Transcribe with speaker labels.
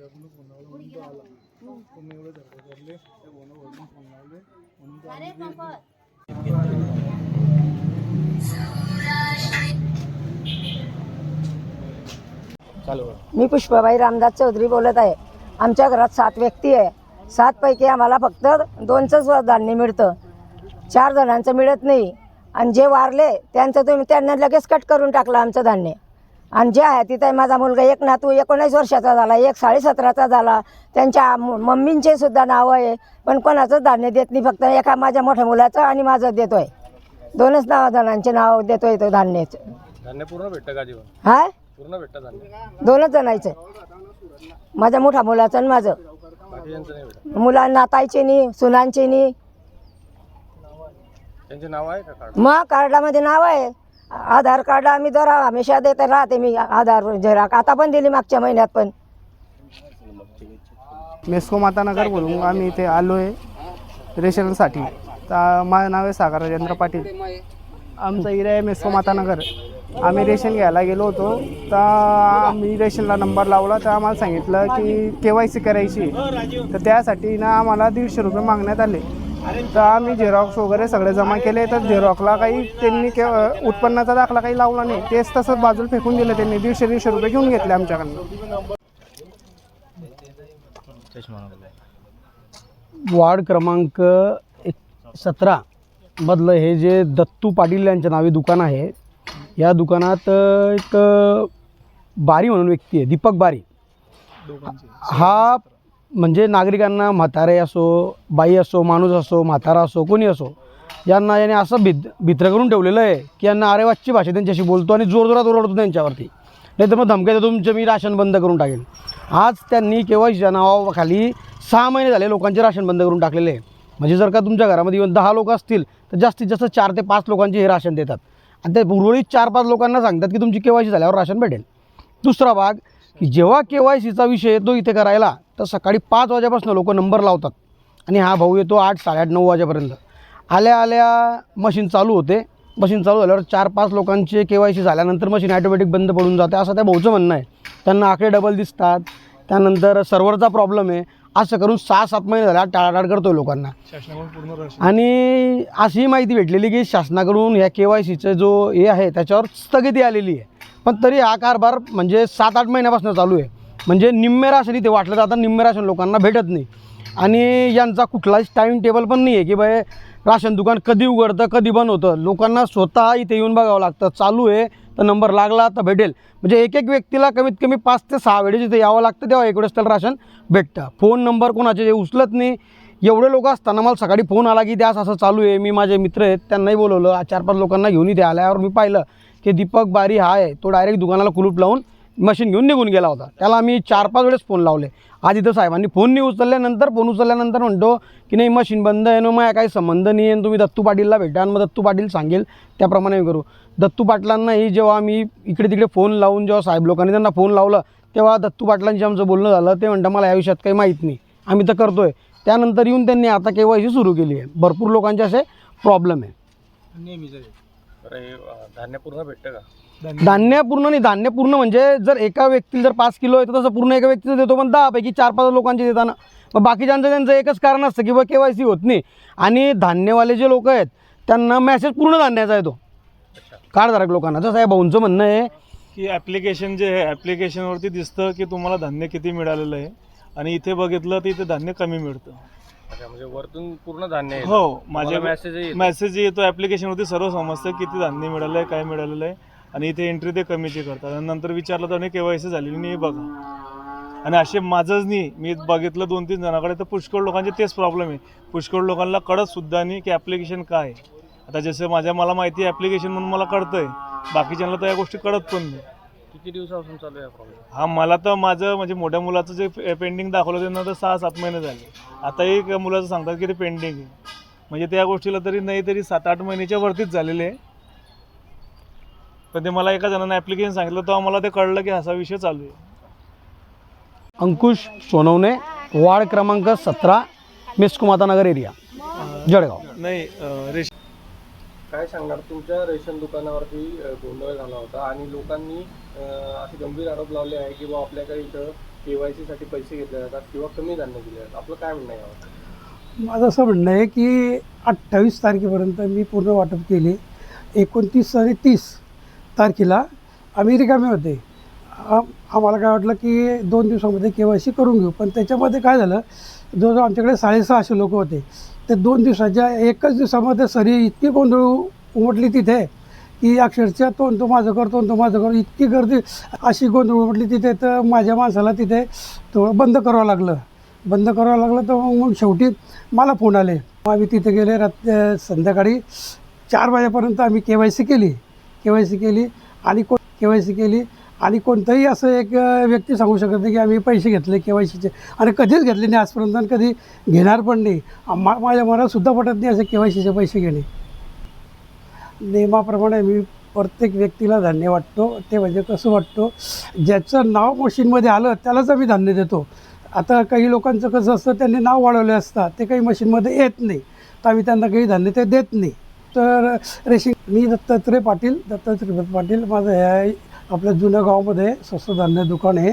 Speaker 1: आपलं फोन लावला म्हणून तो आला तुम्ही एवढे करले त्या फोनावरून फोन लावले म्हणून तो आम्ही
Speaker 2: चालू
Speaker 3: मी पुष्पाबाई रामदास चौधरी बोलत आहे. आमच्या घरात सात व्यक्ती आहे. सातपैकी आम्हाला फक्त दोनचंच धान्य मिळतं. चार जणांचं मिळत नाही. आणि जे वारले त्यांचं तुम्ही त्यांना लगेच कट करून टाकलं आमचं धान्य. आणि जे आहे तिथे माझा मुलगा एक नातू एकोणीस वर्षाचा झाला एक साडेसतराचा झाला. त्यांच्या मम्मींचे सुद्धा नावं आहे पण कोणाचंच धान्य देत नाही फक्त एका माझ्या मोठ्या मुलाचं आणि माझं देतोय. दोनच नाव जणांचे नाव देतोय तो धान्याचं.
Speaker 2: धान्य पूर्ण भेटतं का जीवन?
Speaker 3: हाय
Speaker 2: पूर्ण भेटतं धान्य.
Speaker 3: दोनच जणांचं. माझ्या मोठ्या मुलाचं आणि माझं.
Speaker 2: बाकीच्यांचं नाही भेटत.
Speaker 3: मुलांना ताईचे नी सुनांचे नी
Speaker 2: त्यांचे नाव आहे का कार्ड
Speaker 3: मग कार्डामध्ये नाव आहे. आधार कार्ड आम्ही दर हमेशा देत राहते मी आधार झेराक. आता पण दिली मागच्या महिन्यात पण.
Speaker 4: मेस्को मातानगर बोलून आम्ही इथे आलो आहे रेशनसाठी. तर माझं नाव आहे सागर राजेंद्र पाटील. आमचा एरिया आहे मेस्को मातानगर आम्ही रेशन घ्यायला गेलो होतो. तर आम्ही रेशनला नंबर लावला. तर आम्हाला सांगितलं की के वाय सी करायची तर त्यासाठी ना आम्हाला दीडशे रुपये मागण्यात आले. तर आम्ही झेरॉक्स वगैरे सगळे जमा केले. तर झेरॉक्सला काही त्यांनी के उत्पन्नाचा दाखला काही लावला नाही. तेच तसंच बाजूला फेकून दिलं त्यांनी. दीडशे दीडशे रुपये घेऊन घेतले आमच्याकडनं.
Speaker 5: वार्ड क्रमांक एक सतरा मधलं हे जे दत्तू पाटील यांच्या नावे दुकान आहे या दुकानात एक बारी म्हणून व्यक्ती आहे दीपक बारी. हा म्हणजे नागरिकांना म्हातारे असो बाई असो माणूस असो म्हातारा असो कोणी असो यांना याने असं भित भित्र करून ठेवलेलं आहे की यांना आरेवाजची भाषा त्यांच्याशी बोलतो आणि जोरजोरात ओरडतो त्यांच्यावरती. नाही तर मग धमक्या देतो तुमचं मी राशन बंद करून टाकेन. आज त्यांनी केव्हा नावाखाली सहा महिने झाले लोकांचे राशन बंद करून टाकलेले आहे. म्हणजे जर का तुमच्या घरामध्ये येऊन दहा लोक असतील तर जास्तीत जास्त चार ते पाच लोकांचे हे राशन देतात. आणि ते उर्वरित चार पाच लोकांना सांगतात की तुमची के झाल्यावर राशन भेटेल. दुसरा भाग की जेव्हा के वाय सीचा विषय येतो इथे करायला तर सकाळी पाच वाजेपासून लोक नंबर लावतात. आणि हा भाऊ येतो आठ साडेआठ नऊ वाजेपर्यंत. आल्या आल्या मशीन चालू होते. मशीन चालू झाल्यावर चार पाच लोकांचे के वाय सी झाल्यानंतर मशीन ॲटोमॅटिक बंद पडून जाते. असं त्या भाऊचं म्हणणं आहे. त्यांना आकडे डबल दिसतात. त्यानंतर सर्व्हरचा प्रॉब्लेम आहे. असं करून सहा सात महिने झाला टाळाटाळ करतोय लोकांना. आणि अशी माहिती भेटलेली की शासनाकडून ह्या के वाय सीचं जो हे आहे त्याच्यावर स्थगिती आलेली आहे. पण तरी हा कारभार म्हणजे सात आठ महिन्यापासून चालू आहे. म्हणजे निम्मे राशन इथे वाटलं जातं निम्मे राशन लोकांना भेटत नाही. आणि यांचा कुठलाच टाईम टेबल पण नाही आहे की बाय राशन दुकान कधी उघडतं कधी बंद होतं लोकांना स्वतः इथे येऊन बघावं लागतं. चालू आहे तर नंबर लागला तर भेटेल. म्हणजे एक एक व्यक्तीला कमीत कमी पाच ते सहा वेळेस इथे यावं लागतं तेव्हा एक वेळेस त्याला राशन भेटतं. फोन नंबर कोणाचे जे उचलत नाही. एवढे लोक असताना मला सकाळी फोन आला की द्यास असं चालू आहे. मी माझे मित्र आहेत त्यांनाही बोलवलं. चार पाच लोकांना घेऊन इथे आल्यावर मी पाहिलं की दीपक बारी हा आहे. तो डायरेक्ट दुकानाला कुलूप लावून मशीन घेऊन निघून गेला होता. त्याला आम्ही चार पाच वेळेस फोन लावले. आधी तर साहेबांनी फोन नाही उचलल्यानंतर फोन उचलल्यानंतर म्हणतो की नाही मशीन बंद आहे ना मग काही संबंध नाही आहे. आणि तुम्ही दत्तू पाटीलला भेटा आणि मग दत्तू पाटील सांगेल त्याप्रमाणे करू. दत्तू पाटलांनाही जेव्हा आम्ही इकडे तिकडे फोन लावून जेव्हा साहेब लोकांनी त्यांना फोन लावलं तेव्हा दत्तू पाटलांशी आमचं बोलणं झालं. ते म्हणतं मला या विषयात काही माहीत नाही. आम्ही तर करतो आहे त्यानंतर येऊन त्यांनी आता के वाय सी सुरू केली आहे. भरपूर लोकांचे असे प्रॉब्लेम आहे.
Speaker 2: धान्य पूर्ण भेटतं का?
Speaker 5: धान्य. पूर्ण नाही धान्य पूर्ण म्हणजे जर एका व्यक्तीला जर पाच किलो आहे तर तसं पूर्ण एका व्यक्तीचं देतो पण दहापैकी चार पाच लोकांचे देताना. मग बाकीच्यांचं त्यांचं एकच कारण असतं की बा के वाय सी होत नाही. आणि धान्यवाले जे लोक आहेत त्यांना मॅसेज पूर्ण धान्याचा येतो. कार्डधारक लोकांना. जसं आहे भाऊंचं म्हणणं आहे.
Speaker 1: की ॲप्लिकेशन जे आहे ॲप्लिकेशनवरती दिसतं की तुम्हाला धान्य किती मिळालेलं आहे. आणि इथे बघितलं तर इथे धान्य कमी मिळतं.
Speaker 2: म्हणजे वरतून पूर्ण धान्य येतं.
Speaker 1: हो माझ्या
Speaker 2: मेसेज
Speaker 1: मेसेज येतो ॲप्लिकेशनवरती सर्व समजतं किती धान्य मिळालं आहे काय मिळालेलं आहे. आणि इथे एंट्री ते कमीची करतात. आणि नंतर विचारलं तर के वाय सी झालेली नाही बघा. आणि असे माझंच नाही. मी बघितलं दोन तीन जणांकडे. तर पुष्कळ लोकांचे तेच प्रॉब्लेम आहे. पुष्कळ लोकांना कळत सुद्धा नाही की ॲप्लिकेशन काय आहे. आता जसं माझ्या मला माहिती आहे ॲप्लिकेशन म्हणून मला कळतंय. बाकीच्यांना तर या गोष्टी कळत पण नाही.
Speaker 2: किती दिवसापासून चालू आहे प्रॉब्लेम
Speaker 1: हा मला तर माझं म्हणजे मोठ्या मुलाचं जे पेंडिंग दाखवलं त्यांना तर सहा सात महिने झाले. आताही एक मुलाचं सांगतात की ते पेंडिंग आहे. म्हणजे त्या गोष्टीला तरी नाही तरी सात आठ महिन्याच्या वरतीच झालेले आहे. पण ते मला एका जणांना ॲप्लिकेशन सांगितलं तेव्हा मला ते कळलं की असा विषय चालू आहे.
Speaker 5: अंकुश सोनवणे वार्ड क्रमांक सतरा मिस्कुमाता नगर एरिया जळगाव.
Speaker 1: नाही अं, रेश
Speaker 2: काय सांगणार तुमच्या रेशन दुकानावरती अं, गोंधळ झाला होता आणि लोकांनी अं, असे गंभीर आरोप लावले आहे की बा आपल्याकडे इथं केवायसी साठी पैसे घेतले जातात किंवा कमी धान्य दिले जातात. आपलं काय म्हणणं आहे यावर?
Speaker 6: माझं असं म्हणणं आहे की अठ्ठावीस तारखेपर्यंत मी पूर्ण वाटप केले. एकोणतीस आणि तीस तारखेला आम्ही रिकामे होते. आम- आम्हाला काय वाटलं की दोन दिवसामध्ये के वाय सी करून घेऊ. पण त्याच्यामध्ये काय झालं जवळजवळ आमच्याकडे साडेसहाशे लोक होते ते दोन दिवसाच्या एकच दिवसामध्ये सरी इतकी गोंधळ उमटली तिथे की अक्षरशः तो तो माझं कर तो तो माझं कर इतकी गर्दी अशी गोंधळ उमटली तिथे. तर माझ्या माणसाला तिथे थोडं बंद करावं लागलं. बंद करावं लागलं तर मग मग शेवटी मला फोन आले. मग आम्ही तिथे गेले रात संध्याकाळी चार वाजेपर्यंत आम्ही के वाय सी केली. के वाय सी केली आणि कोण के वाय सी केली आणि कोणतंही असं एक व्यक्ती सांगू शकत नाही की आम्ही पैसे घेतले के वाय सीचे. आणि कधीच घेतले नाही आजपर्यंत आणि कधी घेणार पण नाही. मा माझ्या मनातसुद्धा पटत नाही असे के वाय सीचे पैसे घेणे. नियमाप्रमाणे मी प्रत्येक व्यक्तीला धान्य वाटतो. ते म्हणजे कसं वाटतो? ज्याचं नाव मशीनमध्ये आलं त्यालाच आम्ही धान्य देतो. आता काही लोकांचं कसं असतं त्यांनी नाव वाढवले असतात ते काही मशीनमध्ये येत नाही. तर आम्ही त्यांना काही धान्य ते देत नाही. तर रेशी मी दत्तात्रय पाटील दत्तात्रय पाटील माझं ह्या आपल्या जुन्या गावामध्ये स्वस्त धान्य दुकान आहे.